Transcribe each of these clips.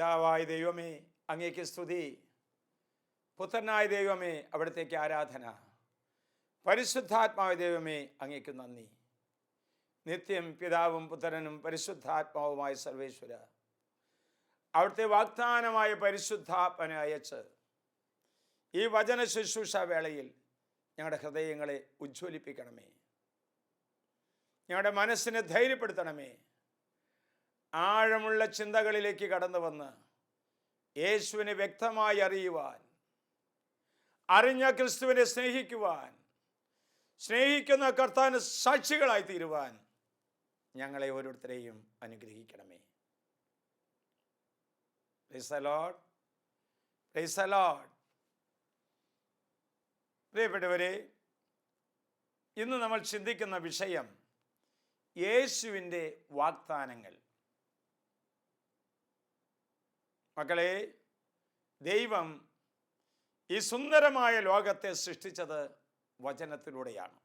പിതാവായ ദൈവമേ അങ്ങേക്ക് സ്തുതി. പുത്രനായ ദൈവമേ അവിടത്തേക്ക് ആരാധന. പരിശുദ്ധാത്മാവ് ദൈവമേ അങ്ങേക്ക് നന്ദി. നിത്യം പിതാവും പുത്രനും പരിശുദ്ധാത്മാവുമായ സർവേശ്വര. അവിടുത്തെ വാഗ്ദാനമായ പരിശുദ്ധാത്മനെ അയച്ച് ഈ വചന ശുശ്രൂഷ വേളയിൽ ഞങ്ങളുടെ ഹൃദയങ്ങളെ ഉജ്ജ്വലിപ്പിക്കണമേ. ഞങ്ങളുടെ മനസ്സിനെ ധൈര്യപ്പെടുത്തണമേ. ആഴമുള്ള ചിന്തകളിലേക്ക് കടന്നു വന്ന് യേശുവിനെ വ്യക്തമായി അറിയുവാൻ അറിഞ്ഞ ക്രിസ്തുവിനെ സ്നേഹിക്കുവാൻ സ്നേഹിക്കുന്ന കർത്താവിന് സാക്ഷികളായി തീരുവാൻ ഞങ്ങളെ ഓരോരുത്തരെയും അനുഗ്രഹിക്കണമേ. പ്രിയപ്പെട്ടവരെ ഇന്ന് നമ്മൾ ചിന്തിക്കുന്ന വിഷയം യേശുവിന്റെ വാഗ്ദാനങ്ങൾ. മക്കളെ ദൈവം ഈ സുന്ദരമായ ലോകത്തെ സൃഷ്ടിച്ചത് വചനത്തിലൂടെയാണ്.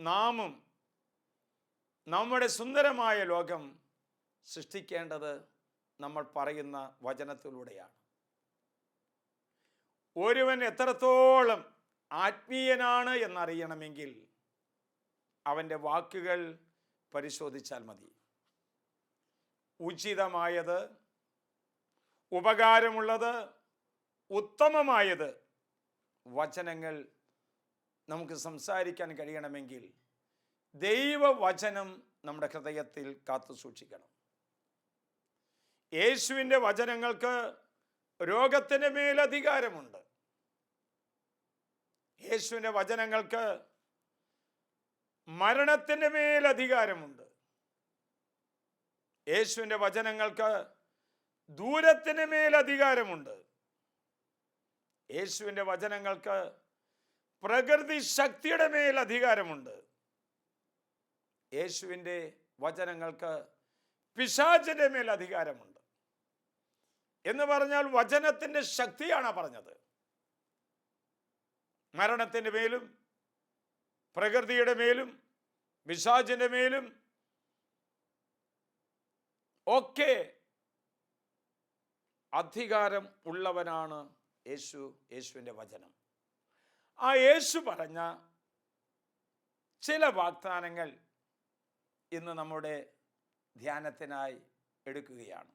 നാമും നമ്മുടെ സുന്ദരമായ ലോകം സൃഷ്ടിക്കേണ്ടത് നമ്മൾ പറയുന്ന വചനത്തിലൂടെയാണ്. ഒരുവൻ എത്രത്തോളം ആത്മീയനാണ് എന്നറിയണമെങ്കിൽ അവന്റെ വാക്കുകൾ പരിശോധിച്ചാൽ മതി. ഉചിതമായത് ഉപകാരമുള്ളത് ഉത്തമമായത് വചനങ്ങൾ നമുക്ക് സംസാരിക്കാൻ കഴിയണമെങ്കിൽ ദൈവവചനം നമ്മുടെ ഹൃദയത്തിൽ കാത്തു സൂക്ഷിക്കണം. യേശുവിന്റെ വചനങ്ങൾക്ക് രോഗത്തിന് മേലധികാരമുണ്ട്. യേശുവിന്റെ വചനങ്ങൾക്ക് മരണത്തിന്റെ മേലധികാരമുണ്ട്. യേശുവിന്റെ വചനങ്ങൾക്ക് ദൂരത്തിന് മേൽ അധികാരമുണ്ട്. യേശുവിന്റെ വചനങ്ങൾക്ക് പ്രകൃതി ശക്തിയുടെ മേൽ അധികാരമുണ്ട്. യേശുവിന്റെ വചനങ്ങൾക്ക് പിശാചിന്റെ മേൽ അധികാരമുണ്ട്. എന്ന് പറഞ്ഞാൽ വചനത്തിന്റെ ശക്തിയാണ് പറഞ്ഞത്. മരണത്തിന്റെ മേലും പ്രകൃതിയുടെ മേലും പിശാചിന്റെ മേലും ഒക്കെ അധികാരം ഉള്ളവനാണ് യേശു യേശുവിന്റെ വചനം. ആ യേശു പറഞ്ഞ ചില വാഗ്ദാനങ്ങൾ ഇന്ന് നമ്മുടെ ധ്യാനത്തിനായി എടുക്കുകയാണ്.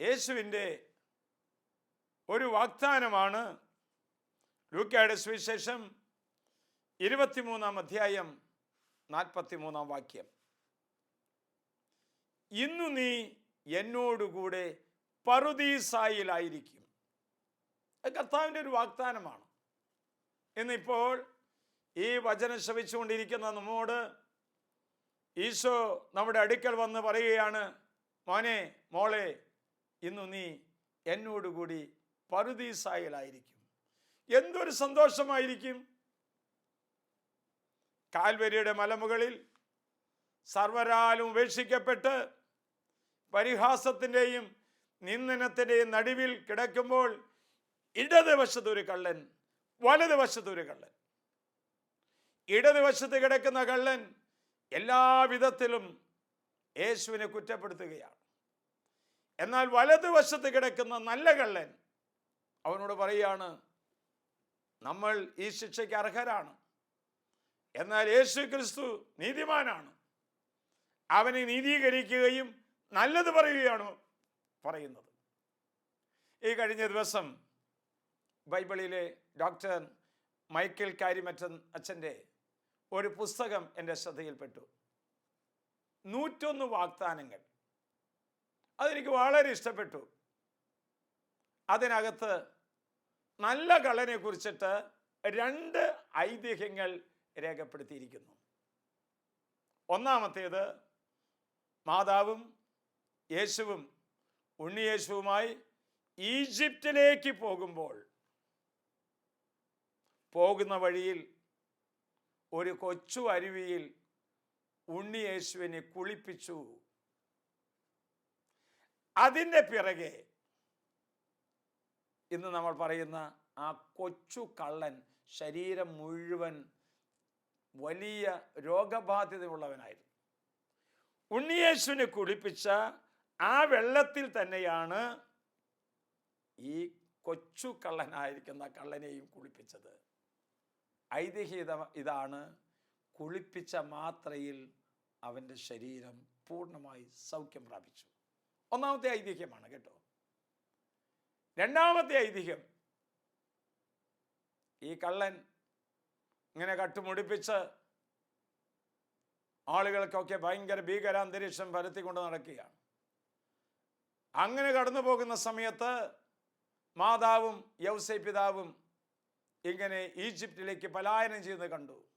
യേശുവിന്റെ ഒരു വാഗ്ദാനമാണ് ലൂക്കയുടെ സുവിശേഷം ഇരുപത്തിമൂന്നാം അധ്യായം നാൽപ്പത്തിമൂന്നാം വാക്യം. ഇന്നു നീ എന്നോടുകൂടെ പറുദീസായിലായിരിക്കും. അത് കർത്താവിന്റെ ഒരു വാഗ്ദാനമാണ്. ഇന്നിപ്പോൾ ഈ വചനം ശ്രവിച്ചുകൊണ്ടിരിക്കുന്ന നമ്മോട് ഈശോ നമ്മുടെ അടുക്കൽ വന്ന് പറയുകയാണ് മോനെ മോളെ ഇന്നു നീ എന്നോടുകൂടി പറുദീസായിലായിരിക്കും. എന്തൊരു സന്തോഷമായിരിക്കും. കാൽവരിയുടെ മലമുകളിൽ സർവരാലും ഉപേക്ഷിക്കപ്പെട്ട് പരിഹാസത്തിന്റെയും നിന്ദനത്തിന്റെയും നടുവിൽ കിടക്കുമ്പോൾ ഇടതുവശത്തൊരു കള്ളൻ വലതുവശത്തൊരു കള്ളൻ. ഇടതുവശത്ത് കിടക്കുന്ന കള്ളൻ എല്ലാവിധത്തിലും യേശുവിനെ കുറ്റപ്പെടുത്തുകയാണ്. എന്നാൽ വലതുവശത്ത് കിടക്കുന്ന നല്ല കള്ളൻ അവനോട് പറയുകയാണ് നമ്മൾ ഈ ശിക്ഷയ്ക്ക് അർഹരാണ്. എന്നാൽ യേശു ക്രിസ്തു നീതിമാനാണ്. അവനെ നീതീകരിക്കുകയും നല്ലത് പറയുകയാണ്? പറയുന്നത്. ഈ കഴിഞ്ഞ ദിവസം ബൈബിളിലെ ഡോക്ടർ മൈക്കിൾ കാരിമറ്റൻ അച്ഛന്റെ ഒരു പുസ്തകം എന്റെ ശ്രദ്ധയിൽപ്പെട്ടു. നൂറ്റൊന്ന് വാഗ്ദാനങ്ങൾ. അതെനിക്ക് വളരെ ഇഷ്ടപ്പെട്ടു. അതിനകത്ത് നല്ല കള്ളനെ കുറിച്ചിട്ട് രണ്ട് ഐതിഹ്യങ്ങൾ രേഖപ്പെടുത്തിയിരിക്കുന്നു. ഒന്നാമത്തേത് മാതാവും യേശുവും ഉണ്ണിയേശുവുമായി ഈജിപ്തിലേക്ക് പോകുമ്പോൾ പോകുന്ന വഴിയിൽ ഒരു കൊച്ചു അരുവിയിൽ ഉണ്ണിയേശുവിനെ കുളിപ്പിച്ചു. അതിന്റെ പിറകെ ഇന്ന് നമ്മൾ പറയുന്ന ആ കൊച്ചു കള്ളൻ ശരീരം മുഴുവൻ വലിയ രോഗബാധിതയുള്ളവനായിരുന്നു. ഉണ്ണിയേശുവിനെ കുളിപ്പിച്ച ആ വെള്ളത്തിൽ തന്നെയാണ് ഈ കൊച്ചു കള്ളനായിരിക്കുന്ന കള്ളനെയും കുളിപ്പിച്ചത്. ഐതിഹ്യത ഇതാണ്. കുളിപ്പിച്ച മാത്രയിൽ അവന്റെ ശരീരം പൂർണമായി സൗഖ്യം പ്രാപിച്ചു. ഒന്നാമത്തെ ഐതിഹ്യമാണ് കേട്ടോ. രണ്ടാമത്തെ ഐതിഹ്യം ഈ കള്ളൻ ഇങ്ങനെ കട്ടുമുടിപ്പിച്ച് ആളുകൾക്കൊക്കെ ഭയങ്കര ഭീകരാന്തരീക്ഷം പരത്തിക്കൊണ്ട് നടക്കുകയാണ്. അങ്ങനെ കടന്നു പോകുന്ന സമയത്ത് മാതാവും യൗസൈ പിതാവും ഇങ്ങനെ ഈജിപ്തിലേക്ക് പലായനം ചെയ്ത് കണ്ടു.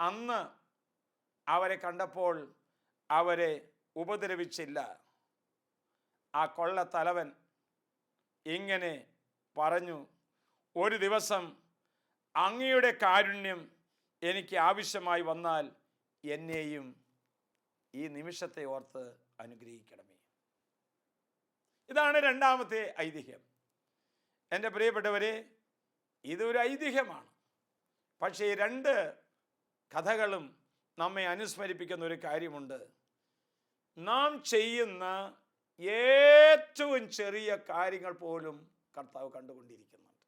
അന്ന് അവരെ കണ്ടപ്പോൾ അവരെ ഉപദ്രവിച്ചില്ല. ആ കൊള്ള തലവൻ ഇങ്ങനെ പറഞ്ഞു ഒരു ദിവസം അങ്ങയുടെ കാരുണ്യം എനിക്ക് ആവശ്യമായി വന്നാൽ എന്നെയും ഈ നിമിഷത്തെ ഓർത്ത് അനുഗ്രഹിക്കണമേ. ഇതാണ് രണ്ടാമത്തെ ഐതിഹ്യം. എന്റെ പ്രിയപ്പെട്ടവരെ ഇതൊരു ഐതിഹ്യമാണ്. പക്ഷേ രണ്ട് കഥകളും നമ്മെ അനുസ്മരിപ്പിക്കുന്ന ഒരു കാര്യമുണ്ട്. നാം ചെയ്യുന്ന ഏറ്റവും ചെറിയ കാര്യങ്ങൾ പോലും കർത്താവ് കണ്ടുകൊണ്ടിരിക്കുന്നുണ്ട്.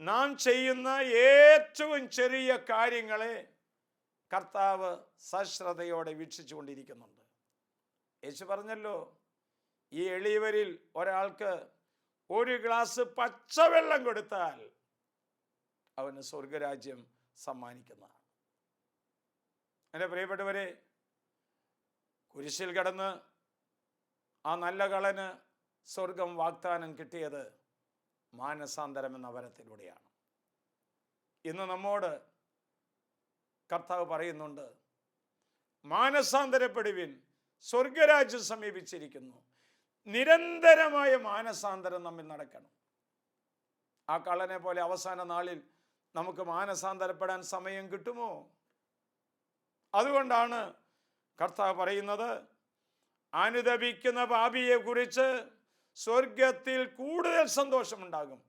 നാം ചെയ്യുന്ന ഏറ്റവും ചെറിയ കാര്യങ്ങളെ കർത്താവ് സശ്രദ്ധയോടെ വീക്ഷിച്ചു കൊണ്ടിരിക്കുന്നുണ്ട് യേശു പറഞ്ഞല്ലോ ഈ എളിയവരിൽ ഒരാൾക്ക് ഒരു ഗ്ലാസ് പച്ചവെള്ളം കൊടുത്താൽ അവന് സ്വർഗരാജ്യം സമ്മാനിക്കുന്നതാണ്. എന്റെ പ്രിയപ്പെട്ടവരെ കുരിശിൽ കിടന്ന് ആ നല്ല കളന് സ്വർഗം വാഗ്ദാനം കിട്ടിയത് മാനസാന്തരം എന്ന വരത്തിലൂടെയാണ്. ഇന്ന് നമ്മോട് കർത്താവ് പറയുന്നുണ്ട് മാനസാന്തരപ്പെടുവിൻ സ്വർഗരാജ്യം സമീപിച്ചിരിക്കുന്നു. നിരന്തരമായ മാനസാന്തരം നമ്മിൽ നടക്കണം. ആ കള്ളനെ പോലെ അവസാന നാളിൽ നമുക്ക് മാനസാന്തരപ്പെടാൻ സമയം കിട്ടുമോ? അതുകൊണ്ടാണ് കർത്താവ് പറയുന്നത് അനുദപിക്കുന്ന പാപിയെക്കുറിച്ച് സ്വർഗത്തിൽ കൂടുതൽ സന്തോഷമുണ്ടാകും.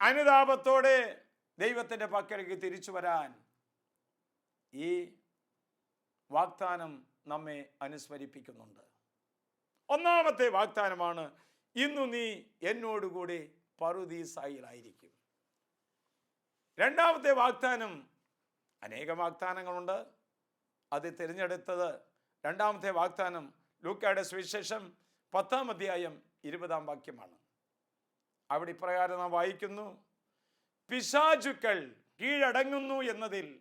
അനുതാപത്തോടെ ദൈവത്തിന്റെ പക്കലേക്ക് തിരിച്ചു വരാൻ ഈ വാഗ്ദാനം നമ്മെ അനുസ്മരിപ്പിക്കുന്നുണ്ട്. ഒന്നാമത്തെ വാഗ്ദാനമാണ് ഇന്നു നീ എന്നോടുകൂടി പറുദീസായിലായിരിക്കും. രണ്ടാമത്തെ വാഗ്ദാനം അനേകം വാഗ്ദാനങ്ങളുണ്ട്. അത് തിരഞ്ഞെടുത്തത് രണ്ടാമത്തെ വാഗ്ദാനം ലൂക്കയുടെ സുവിശേഷം പത്താം അധ്യായം ഇരുപതാം വാക്യമാണ്. അവിടെ ഇപ്രകാരം നാം വായിക്കുന്നു പിശാചുക്കൾ കീഴടങ്ങുന്നു എന്നതിൽ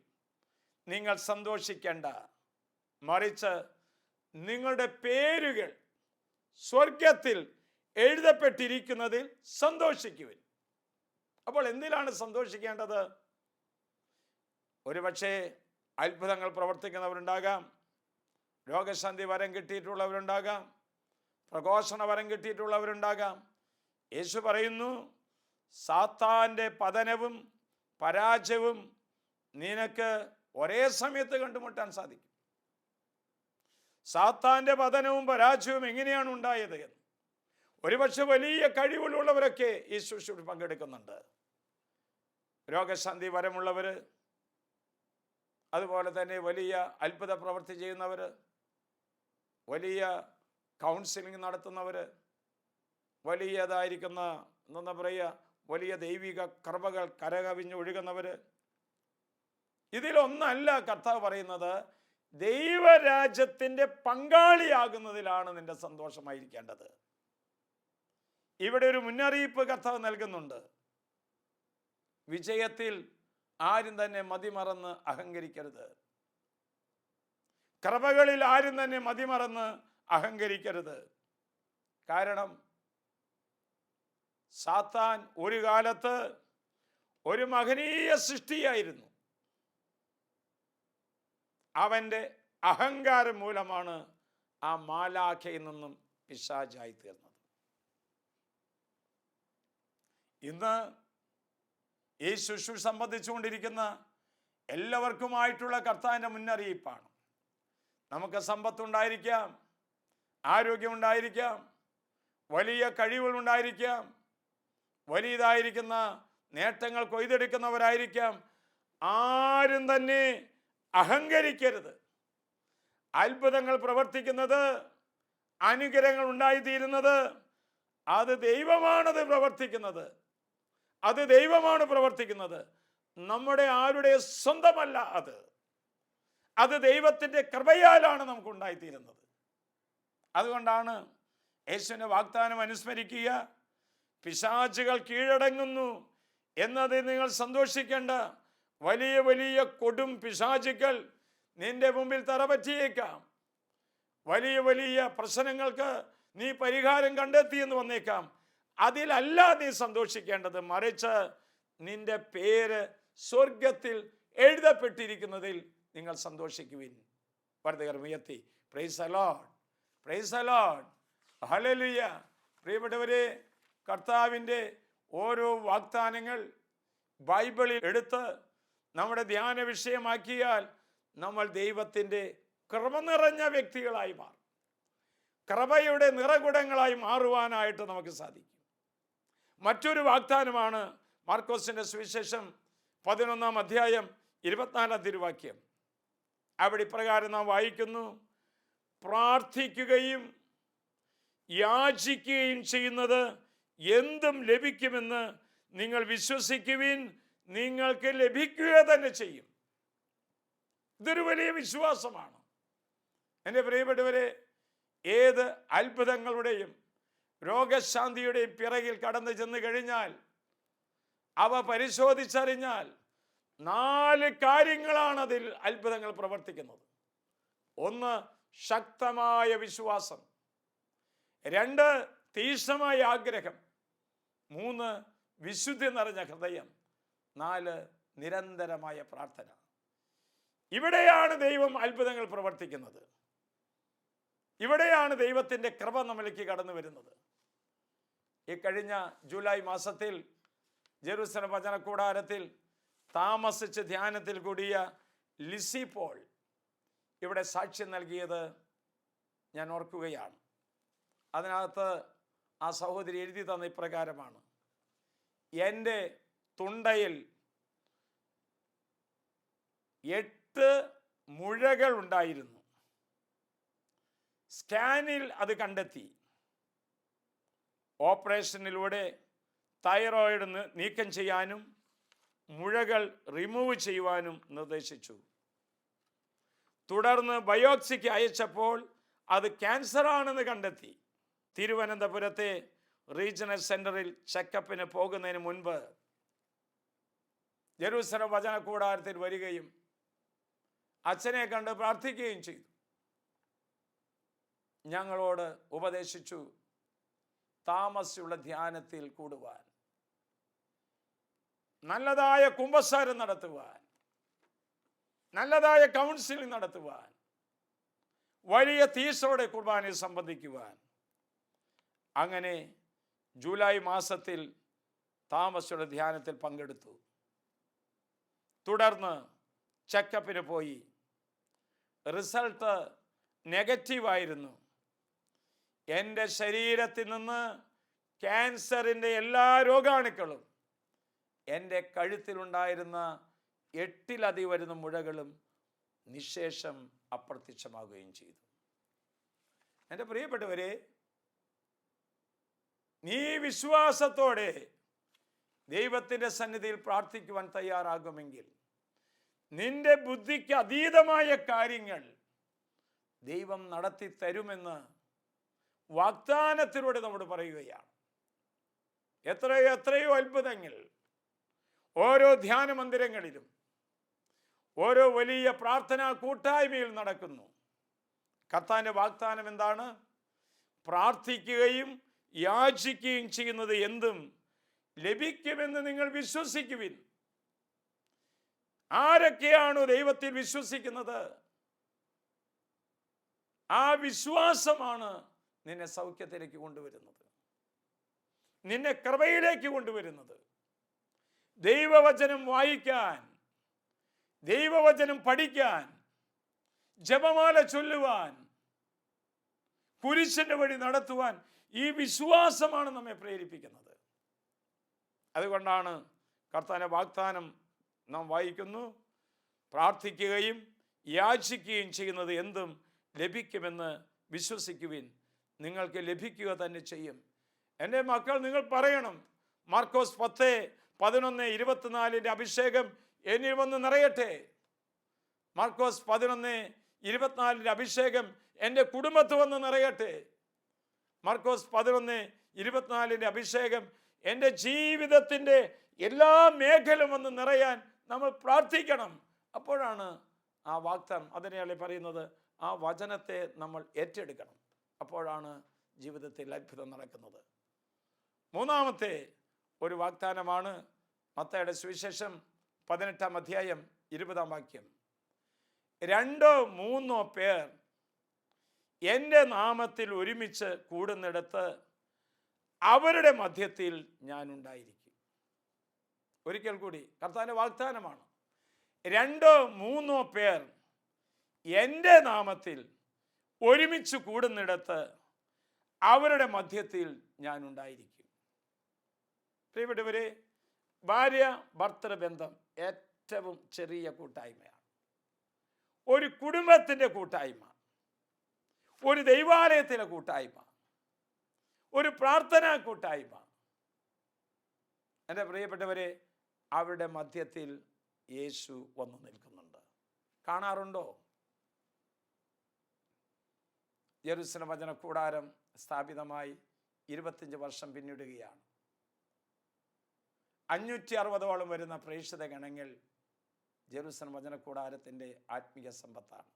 നിങ്ങൾ സന്തോഷിക്കേണ്ട. മറിച്ച് നിങ്ങളുടെ പേരുകൾ സ്വർഗത്തിൽ എഴുതപ്പെട്ടിരിക്കുന്നതിൽ സന്തോഷിക്കുവിൻ. അപ്പോൾ എന്തിലാണ് സന്തോഷിക്കേണ്ടത്? ഒരുപക്ഷേ അത്ഭുതങ്ങൾ പ്രവർത്തിക്കുന്നവരുണ്ടാകാം. രോഗശാന്തി വരം കിട്ടിയിട്ടുള്ളവരുണ്ടാകാം. പ്രഘോഷണ വരം കിട്ടിയിട്ടുള്ളവരുണ്ടാകാം. യേശു പറയുന്നു സാത്താന്റെ പതനവും പരാജയവും നിനക്ക് ഒരേ സമയത്ത് കണ്ടുമുട്ടാൻ സാധിക്കും. സാത്താന്റെ പതനവും പരാജയവും എങ്ങനെയാണ് ഉണ്ടായത് എന്ന്. ഒരുപക്ഷെ വലിയ കഴിവുകളുള്ളവരൊക്കെ ഈ ശുശ്രൂഷ പങ്കെടുക്കുന്നുണ്ട്. രോഗശാന്തി വരമുള്ളവർ അതുപോലെ തന്നെ വലിയ അത്ഭുത പ്രവൃത്തി ചെയ്യുന്നവർ വലിയ കൗൺസിലിംഗ് നടത്തുന്നവർ വലിയതായിരിക്കുന്ന എന്താ പറയുക വലിയ ദൈവിക കർമ്മകൾ കരകവിഞ്ഞ് ഒഴുകുന്നവർ ഇതിലൊന്നല്ല കർത്താവ് പറയുന്നത് ദൈവരാജ്യത്തിന്റെ പങ്കാളിയാകുന്നതിലാണ് നിന്റെ സന്തോഷമായിരിക്കേണ്ടത്. ഇവിടെ ഒരു മുന്നറിയിപ്പ് കർത്താവ് നൽകുന്നുണ്ട്. വിജയത്തിൽ ആരും തന്നെ മതിമറന്ന് അഹങ്കരിക്കരുത്. കൃപകളിൽ ആരും തന്നെ മതിമറന്ന് അഹങ്കരിക്കരുത്. കാരണം സാത്താൻ ഒരു കാലത്ത് ഒരു മഹനീയ സൃഷ്ടിയായിരുന്നു. അവന്റെ അഹങ്കാരം മൂലമാണ് ആ മാലാഖയിൽ നിന്നും പിശാചായി തീർന്നത്. ഇന്ന് ഈ ശുശ്രൂഷ സംബന്ധിച്ചുകൊണ്ടിരിക്കുന്ന എല്ലാവർക്കുമായിട്ടുള്ള കർത്താവിന്റെ മുന്നറിയിപ്പാണ്. നമുക്ക് സമ്പത്തുണ്ടായിരിക്കാം ആരോഗ്യമുണ്ടായിരിക്കാം വലിയ കഴിവുകളുണ്ടായിരിക്കാം വലിയതായിരിക്കുന്ന നേട്ടങ്ങൾ കൊയ്തെടുക്കുന്നവരായിരിക്കാം. ആരും തന്നെ അഹങ്കരിക്കരുത്. അത്ഭുതങ്ങൾ പ്രവർത്തിക്കുന്നത് അനുഗ്രഹങ്ങൾ ഉണ്ടായിത്തീരുന്നത് അത് ദൈവമാണത് പ്രവർത്തിക്കുന്നത്. അത് ദൈവമാണ് പ്രവർത്തിക്കുന്നത്. നമ്മുടെ ആരുടെ സ്വന്തമല്ല അത്. അത് ദൈവത്തിന്റെ കൃപയാലാണ് നമുക്ക് ഉണ്ടായിത്തീരുന്നത്. അതുകൊണ്ടാണ് യേശുവിന്റെ വാഗ്ദാനം അനുസ്മരിക്കുക. പിശാചുകൾ കീഴടങ്ങുന്നു. എന്നതിൽ നിങ്ങൾ സന്തോഷിക്കേണ്ട. വലിയ വലിയ കൊടും പിശാചുക്കൾ നിന്റെ മുമ്പിൽ തറപറ്റിയേക്കാം. വലിയ വലിയ പ്രശ്നങ്ങൾക്ക് നീ പരിഹാരം കണ്ടെത്തിയെന്ന് വന്നേക്കാം. അതിലല്ല നീ സന്തോഷിക്കേണ്ടത് മറിച്ച് നിന്റെ പേര് സ്വർഗത്തിൽ എഴുതപ്പെട്ടിരിക്കുന്നതിൽ നിങ്ങൾ സന്തോഷിക്കുവിൻ. വർദ്ധകർ ഉയർത്തി. Praise aloud praise aloud hallelujah പ്രിയപ്പെട്ടവരെ കർത്താവിന്റെ ഓരോ വാഗ്ദാനങ്ങൾ ബൈബിളിൽ എടുത്ത് നമ്മുടെ ധ്യാന വിഷയമാക്കിയാൽ നമ്മൾ ദൈവത്തിന്റെ കൃപ നിറഞ്ഞ വ്യക്തികളായി മാറും. കൃപയുടെ നിറകുടങ്ങളായി മാറുവാനായിട്ട് നമുക്ക് സാധിക്കും. മറ്റൊരു വാഗ്ദാനമാണ് മാർക്കോസിന്റെ സുവിശേഷം പതിനൊന്നാം അധ്യായം ഇരുപത്തിനാലാം തിരുവാക്യം. അവിടെ ഇപ്രകാരം നാം വായിക്കുന്നു പ്രാർത്ഥിക്കുകയും യാചിക്കുകയും ചെയ്യുന്നത് എന്തും ലഭിക്കുമെന്ന് നിങ്ങൾ വിശ്വസിക്കുവിൻ നിങ്ങൾക്ക് ലഭിക്കുക തന്നെ ചെയ്യും. ഇതൊരു വലിയ വിശ്വാസമാണ്. എന്റെ പ്രിയപ്പെട്ടവരെ ഏത് അത്ഭുതങ്ങളുടെയും രോഗശാന്തിയുടെയും പിറകിൽ കടന്നു ചെന്ന് കഴിഞ്ഞാൽ അവ പരിശോധിച്ചറിഞ്ഞാൽ നാല് കാര്യങ്ങളാണ് അതിൽ അത്ഭുതങ്ങൾ പ്രവർത്തിക്കുന്നത്. ഒന്ന് ശക്തമായ വിശ്വാസം. രണ്ട് തീക്ഷ്ണമായ ആഗ്രഹം. മൂന്ന് വിശുദ്ധി നിറഞ്ഞ ഹൃദയം. നാല് നിരന്തരമായ പ്രാർത്ഥന. ഇവിടെയാണ് ദൈവം അത്ഭുതങ്ങൾ പ്രവർത്തിക്കുന്നത്. ഇവിടെയാണ് ദൈവത്തിന്റെ കൃപ നമ്മളിലേക്ക് കടന്നു വരുന്നത്. ഈ കഴിഞ്ഞ ജൂലൈ മാസത്തിൽ ജെറൂസലം വചന കൂടാരത്തിൽ താമസിച്ച് ധ്യാനത്തിൽ കൂടിയ ലിസി പോൾ ഇവിടെ സാക്ഷ്യം നൽകിയത് ഞാൻ ഓർക്കുകയാണ്. അതിനകത്ത് ആ സഹോദരി എഴുതി തന്ന ഇപ്രകാരമാണ്. എന്റെ തുണ്ടയിൽ എട്ട് മുഴകൾ ഉണ്ടായിരുന്നു. സ്കാനിൽ അത് കണ്ടെത്തി. ഓപ്പറേഷനിലൂടെ തൈറോയിഡ് നീക്കം ചെയ്യാനും മുഴകൾ റിമൂവ് ചെയ്യുവാനും നിർദ്ദേശിച്ചു. തുടർന്ന് ബയോപ്സിക്ക് അയച്ചപ്പോൾ അത് ക്യാൻസർ ആണെന്ന് കണ്ടെത്തി. തിരുവനന്തപുരത്തെ റീജിയണൽ സെന്ററിൽ ചെക്കപ്പിന് പോകുന്നതിന് മുൻപ് ജെറൂസലം വചന കൂടാരത്തിൽ വരികയും അച്ഛനെ കണ്ട് പ്രാർത്ഥിക്കുകയും ചെയ്തു. ഞങ്ങളോട് ഉപദേശിച്ചു താമസിച്ചുള്ള ധ്യാനത്തിൽ കൂടുവാൻ നല്ലതായ കുംഭസാരം നടത്തുവാൻ നല്ലതായ കൗൺസിലിംഗ് നടത്തുവാൻ വലിയ തീസോടെ കുർബാനയിൽ സംബന്ധിക്കുവാൻ. അങ്ങനെ ജൂലൈ മാസത്തിൽ താമസിച്ചുള്ള ധ്യാനത്തിൽ പങ്കെടുത്തു. തുടർന്ന് ചെക്കപ്പിന് പോയി. റിസൾട്ട് നെഗറ്റീവായിരുന്നു എന്റെ ശരീരത്തിൽ നിന്ന് ക്യാൻസറിന്റെ എല്ലാ രോഗാണുക്കളും എന്റെ കഴുത്തിലുണ്ടായിരുന്ന എട്ടിലധികം വരുന്ന മുഴകളും നിശേഷം അപ്രത്യക്ഷമാകുകയും ചെയ്തു. എന്റെ പ്രിയപ്പെട്ടവരെ നീ വിശ്വാസത്തോടെ ദൈവത്തിന്റെ സന്നിധിയിൽ പ്രാർത്ഥിക്കുവാൻ തയ്യാറാകുമെങ്കിൽ നിന്റെ ബുദ്ധിക്ക് അതീതമായ കാര്യങ്ങൾ ദൈവം നടത്തി തരുമെന്ന് വാഗ്ദാനത്തിലൂടെ നമ്മോട് പറയുകയാണ്. എത്രയോ എത്രയോ അത്ഭുതങ്ങൾ ഓരോ ധ്യാന മന്ദിരങ്ങളിലും ഓരോ വലിയ പ്രാർത്ഥനാ കൂട്ടായ്മയിൽ നടക്കുന്നു. കർത്താന്റെ വാഗ്ദാനം എന്താണ്? പ്രാർത്ഥിക്കുകയും യാചിക്കുകയും ചെയ്യുന്നത് എന്തും ലഭിക്കുമെന്ന് നിങ്ങൾ വിശ്വസിക്കുവിൻ. ആരൊക്കെയാണോ ദൈവത്തിൽ വിശ്വസിക്കുന്നത്? ആ വിശ്വാസമാണ് നിന്നെ സൗഖ്യത്തിലേക്ക് കൊണ്ടുവരുന്നത്. നിന്നെ കൃപയിലേക്ക് കൊണ്ടുവരുന്നത്. ദൈവവചനം വായിക്കാൻ ദൈവവചനം പഠിക്കാൻ ജപമാല ചൊല്ലുവാൻ കുരിശന്റെ വഴി നടത്തുവാൻ ഈ വിശ്വാസമാണ് നമ്മെ പ്രേരിപ്പിക്കുന്നത്. അതുകൊണ്ടാണ് കർത്താന്റെ വാഗ്ദാനം നാം വായിക്കുന്നു. പ്രാർത്ഥിക്കുകയും യാചിക്കുകയും ചെയ്യുന്നത് എന്തും ലഭിക്കുമെന്ന് വിശ്വസിക്കുവിൻ. നിങ്ങൾക്ക് ലഭിക്കുക തന്നെ ചെയ്യും. എന്റെ മക്കൾ നിങ്ങൾ പറയണം. മാർക്കോസ് പത്ത് പതിനൊന്ന് ഇരുപത്തിനാലിന്റെ അഭിഷേകം എന്നിൽ വന്ന് നിറയട്ടെ. മാർക്കോസ് പതിനൊന്ന് ഇരുപത്തിനാലിന്റെ അഭിഷേകം എന്റെ കുടുംബത്ത് വന്ന് നിറയട്ടെ. മാർക്കോസ് പതിനൊന്ന് ഇരുപത്തിനാലിന്റെ അഭിഷേകം എന്റെ ജീവിതത്തിന്റെ എല്ലാ മേഖലയും ഒന്ന് നിറയാൻ നമ്മൾ പ്രാർത്ഥിക്കണം. അപ്പോഴാണ് ആ വാക്തം അതിനെയാളെ പറയുന്നത്? ആ വചനത്തെ നമ്മൾ ഏറ്റെടുക്കണം. അപ്പോഴാണ് ജീവിതത്തിൽ അത്ഭുതം നടക്കുന്നത്. മൂന്നാമത്തെ ഒരു വാഗ്ദാനമാണ് മത്തയുടെ സുവിശേഷം പതിനെട്ടാം അധ്യായം ഇരുപതാം വാക്യം. രണ്ടോ മൂന്നോ പേർ എന്റെ നാമത്തിൽ ഒരുമിച്ച് കൂടുന്നിടത്ത് അവരുടെ മധ്യത്തിൽ ഞാനുണ്ടായിരിക്കും. ഒരിക്കൽ കൂടി കർത്താവിന്റെ വാഗ്ദാനമാണ്. രണ്ടോ മൂന്നോ പേർ എന്റെ നാമത്തിൽ ഒരുമിച്ച് കൂടുന്നിടത്ത് അവരുടെ മധ്യത്തിൽ ഞാനുണ്ടായിരിക്കും. പ്രിയപ്പെട്ടവരെ ഭാര്യ ഭർത്തൃബന്ധം ഏറ്റവും ചെറിയ കൂട്ടായ്മയാണ്. ഒരു കുടുംബത്തിന്റെ കൂട്ടായ്മ ഒരു ദൈവാലയത്തിലെ കൂട്ടായ്മ ഒരു പ്രാർത്ഥനാ കൂട്ടായ്മ. എന്റെ പ്രിയപ്പെട്ടവരെ അവരുടെ മധ്യത്തിൽ യേശു വന്നു നിൽക്കുന്നുണ്ട്. കാണാറുണ്ടോ? ജെറുസലം വചന കൂടാരം സ്ഥാപിതമായി ഇരുപത്തിയഞ്ച് വർഷം പിന്നിടുകയാണ്. അഞ്ഞൂറ്റി അറുപതോളം വരുന്ന പ്രേക്ഷിത ഗണങ്ങൾ ജെറുസലം വചന കൂടാരത്തിന്റെ ആത്മീയ സമ്പത്താണ്.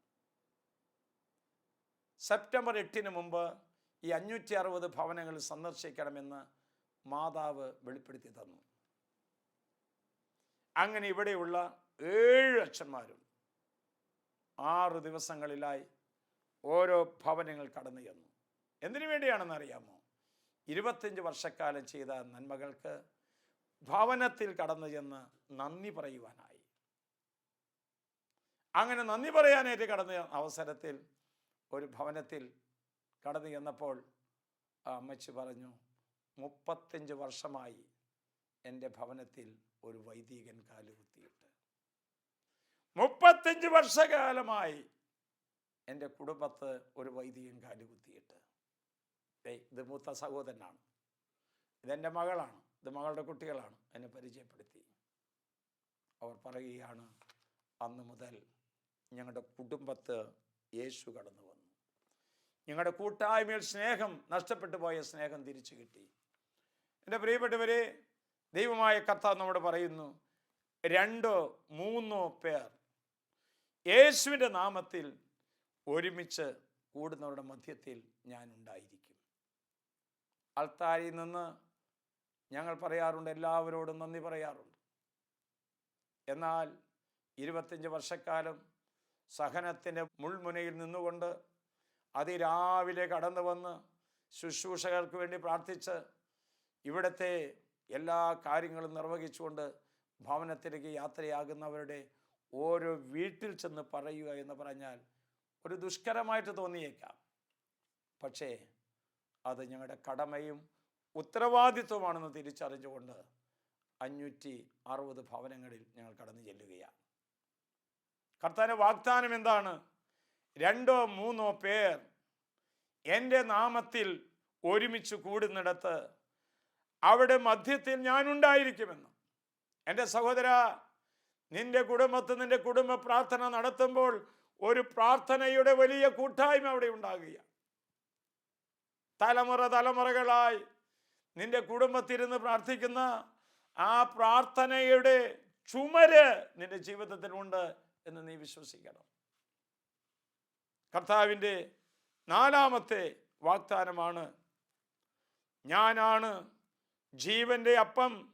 സെപ്റ്റംബർ എട്ടിന് മുമ്പ് ഈ അഞ്ഞൂറ്റി അറുപത് ഭവനങ്ങൾ സന്ദർശിക്കണമെന്ന് മാതാവ് വെളിപ്പെടുത്തി തന്നു. അങ്ങനെ ഇവിടെയുള്ള ഏഴ് അച്ഛന്മാരും ആറ് ദിവസങ്ങളിലായി ഓരോ ഭവനങ്ങൾ കടന്നു ചെന്നു. എന്തിനു വേണ്ടിയാണെന്ന് അറിയാമോ ഇരുപത്തഞ്ച് വർഷക്കാലം ചെയ്ത നന്മകൾക്ക് ഭവനത്തിൽ കടന്നു ചെന്ന് നന്ദി പറയുവാനായി. അങ്ങനെ നന്ദി പറയാനായിട്ട് കടന്ന അവസരത്തിൽ ഒരു ഭവനത്തിൽ കടന്നു ചെന്നപ്പോൾ ആ അമ്മച്ചി പറഞ്ഞു മുപ്പത്തഞ്ച് വർഷമായി എന്റെ ഭവനത്തിൽ ഒരു വൈദികൻ കാലുകുത്തിയിട്ട്. മുപ്പത്തഞ്ച് വർഷകാലമായി എന്റെ കുടുംബത്ത് ഒരു വൈദികൻ കാലുകുത്തിയിട്ട്. ഇത് മൂത്ത സഹോദരനാണ്. ഇതെന്റെ മകളാണ്. ഇത് മകളുടെ കുട്ടികളാണ്. എന്നെ പരിചയപ്പെടുത്തി. അവർ പറയുകയാണ് അന്ന് മുതൽ ഞങ്ങളുടെ കുടുംബത്ത് യേശു കടന്നു വന്നു. ഞങ്ങളുടെ കൂട്ടായ്മയിൽ സ്നേഹം നഷ്ടപ്പെട്ടു പോയ സ്നേഹം തിരിച്ചു കിട്ടി. എന്റെ പ്രിയപ്പെട്ടവരെ ദൈവമായ കർത്താവ് നമ്മോട് പറയുന്നു രണ്ടോ മൂന്നോ പേർ യേശുവിന്റെ നാമത്തിൽ ഒരുമിച്ച് കൂടുന്നവരുടെ മധ്യത്തിൽ ഞാൻ ഉണ്ടായിരിക്കും. അൾത്താരിൽ നിന്ന് ഞങ്ങൾ പറയാറുണ്ട് എല്ലാവരോടും നന്ദി പറയാറുണ്ട്. എന്നാൽ ഇരുപത്തഞ്ച് വർഷക്കാലം സഹനത്തിന്റെ മുൾമുനയിൽ നിന്നുകൊണ്ട് അതിരാവിലെ കടന്നു വന്ന് ശുശ്രൂഷകർക്ക് വേണ്ടി പ്രാർത്ഥിച്ച് ഇവിടുത്തെ എല്ലാ കാര്യങ്ങളും നിർവഹിച്ചുകൊണ്ട് ഭവനത്തിലേക്ക് യാത്രയാകുന്നവരുടെ ഓരോ വീട്ടിൽ ചെന്ന് പറയുക എന്ന് പറഞ്ഞാൽ ഒരു ദുഷ്കരമായിട്ട് തോന്നിയേക്കാം. പക്ഷേ അത് ഞങ്ങളുടെ കടമയും ഉത്തരവാദിത്വമാണെന്ന് തിരിച്ചറിഞ്ഞുകൊണ്ട് അഞ്ഞൂറ്റി അറുപത് ഭവനങ്ങളിൽ ഞങ്ങൾ കടന്നു ചെല്ലുകയാണ്. കർത്താന്റെ വാഗ്ദാനം എന്താണ്? രണ്ടോ മൂന്നോ പേർ എന്റെ നാമത്തിൽ ഒരുമിച്ച് കൂടുന്നിടത്ത് അവിടെ മധ്യത്തിൽ ഞാനുണ്ടായിരിക്കുമെന്ന്. എന്റെ സഹോദര നിന്റെ കുടുംബത്ത് നിന്റെ കുടുംബ പ്രാർത്ഥന നടത്തുമ്പോൾ ഒരു പ്രാർത്ഥനയുടെ വലിയ കൂട്ടായ്മ അവിടെ ഉണ്ടാകുക തലമുറ തലമുറകളായി നിന്റെ കുടുംബത്തിരുന്ന് പ്രാർത്ഥിക്കുന്ന ആ പ്രാർത്ഥനയുടെ ചുമര് നിന്റെ ജീവിതത്തിലുണ്ട് എന്ന് നീ വിശ്വസിക്കണം. കർത്താവിന്റെ നാലാമത്തെ വാഗ്ദാനമാണ് ഞാനാണ് ജീവന്റെ അപ്പം.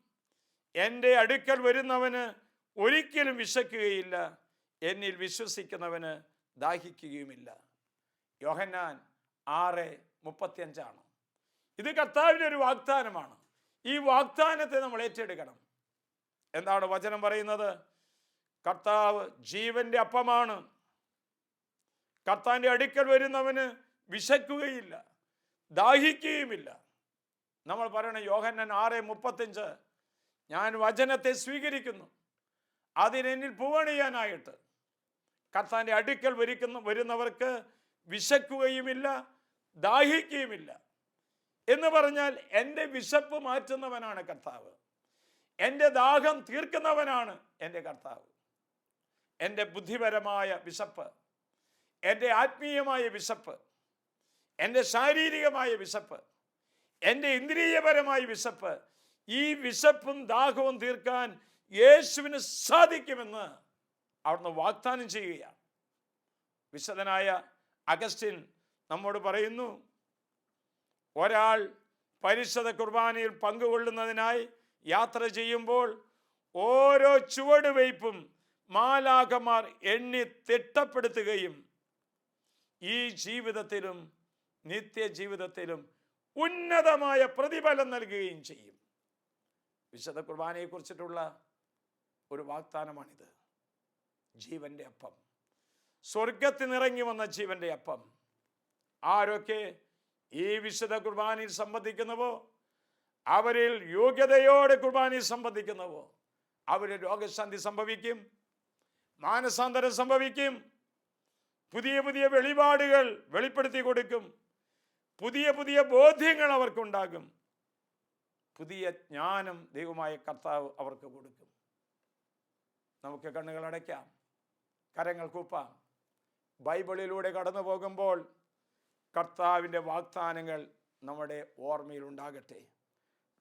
എന്റെ അടുക്കൽ വരുന്നവന് ഒരിക്കലും വിശക്കുകയില്ല. എന്നിൽ വിശ്വസിക്കുന്നവന് ദാഹിക്കുകയുമില്ല. യോഹന്നാൻ ആറ് മുപ്പത്തിയഞ്ചാണ്. ഇത് കർത്താവിന്റെ ഒരു വാഗ്ദാനമാണ്. ഈ വാഗ്ദാനത്തെ നമ്മൾ ഏറ്റെടുക്കണം. എന്താണ് വചനം പറയുന്നത്? കർത്താവ് ജീവന്റെ അപ്പമാണ്. കർത്താവിന്റെ അടുക്കൽ വരുന്നവന് വിശക്കുകയില്ല ദാഹിക്കുകയുമില്ല. നമ്മൾ പറയണം യോഹന്നൻ ആറ് മുപ്പത്തഞ്ച് ഞാൻ വചനത്തെ സ്വീകരിക്കുന്നു അതിനെന്നിൽ പൂവണിയാനായിട്ട്. കർത്താന്റെ അടുക്കൽ വരിക്കുന്ന വരുന്നവർക്ക് വിശക്കുകയുമില്ല ദാഹിക്കുകയുമില്ല. എന്ന് പറഞ്ഞാൽ എന്റെ വിശപ്പ് മാറ്റുന്നവനാണ് കർത്താവ്. എന്റെ ദാഹം തീർക്കുന്നവനാണ് എന്റെ കർത്താവ്. എന്റെ ബുദ്ധിപരമായ വിശപ്പ് എന്റെ ആത്മീയമായ വിശപ്പ് എന്റെ ശാരീരികമായ വിശപ്പ് എന്റെ ഇന്ദ്രിയപരമായ വിശപ്പ് ഈ വിശപ്പും ദാഹവും തീർക്കാൻ യേശുവിന് സാധിക്കുമെന്ന് അവിടുന്ന് വാഗ്ദാനം ചെയ്യുകയാണ്. വിശദനായ അഗസ്റ്റിൻ നമ്മോട് പറയുന്നു ഒരാൾ പരിശുദ്ധ കുർബാനയിൽ പങ്കുകൊള്ളുന്നതിനായി യാത്ര ചെയ്യുമ്പോൾ ഓരോ ചുവടുവയ്പും മാലാഖമാർ എണ്ണി തിട്ടപ്പെടുത്തുകയും ഈ ജീവിതത്തിലും നിത്യജീവിതത്തിലും ഉന്നതമായ പ്രതിഫലം നൽകുകയും ചെയ്യും. വിശദ കുർബാനയെ കുറിച്ചിട്ടുള്ള ഒരു വാഗ്ദാനമാണിത്. ജീവന്റെ അപ്പം. സ്വർഗത്തിൽ നിറങ്ങി വന്ന ജീവന്റെ അപ്പം. ആരൊക്കെ ഈ വിശുദ്ധ കുർബാനയിൽ സംബന്ധിക്കുന്നവോ? അവരിൽ യോഗ്യതയോടെ കുർബാനയിൽ സംബന്ധിക്കുന്നവോ? അവരിൽ രോഗശാന്തി സംഭവിക്കും. മാനസാന്തരം സംഭവിക്കും. പുതിയ പുതിയ വെളിപാടുകൾ വെളിപ്പെടുത്തി കൊടുക്കും. പുതിയ പുതിയ ബോധ്യങ്ങൾ അവർക്കുണ്ടാകും. പുതിയ ജ്ഞാനം ദൈവമായ കർത്താവ് അവർക്ക് കൊടുക്കും. നമുക്ക് കണ്ണുകൾ അടയ്ക്കാം. കരങ്ങൾ കൂപ്പാം. ബൈബിളിലൂടെ കടന്നു പോകുമ്പോൾ കർത്താവിന്റെ വാഗ്ദാനങ്ങൾ നമ്മുടെ ഓർമ്മയിൽ ഉണ്ടാകട്ടെ.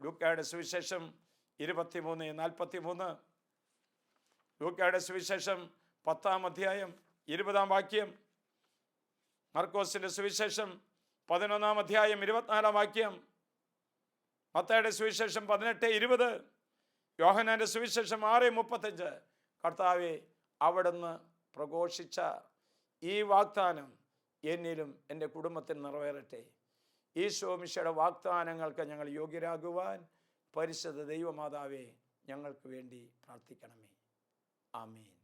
ലൂക്കായുടെ സുവിശേഷം ഇരുപത്തിമൂന്ന് നാൽപ്പത്തി മൂന്ന് ലൂക്കായുടെ സുവിശേഷം പത്താം അധ്യായം ഇരുപതാം വാക്യം. മർക്കോസിന്റെ സുവിശേഷം പതിനൊന്നാം അധ്യായം ഇരുപത്തിനാലാം വാക്യം. മത്തയുടെ സുവിശേഷം പതിനെട്ട് ഇരുപത് യോഹനാന്റെ സുവിശേഷം ആറ് മുപ്പത്തഞ്ച്. കർത്താവെ അവിടുന്ന് പ്രഘോഷിച്ച ഈ വാഗ്ദാനം എന്നിലും എന്റെ കുടുംബത്തിൽ നിറവേറട്ടെ. ഈ സോമിശയുടെ വാഗ്ദാനങ്ങൾക്ക് ഞങ്ങൾ യോഗ്യരാകുവാൻ പരിശുദ്ധ ദൈവമാതാവെ ഞങ്ങൾക്ക് വേണ്ടി പ്രാർത്ഥിക്കണമേ. ആമീൻ.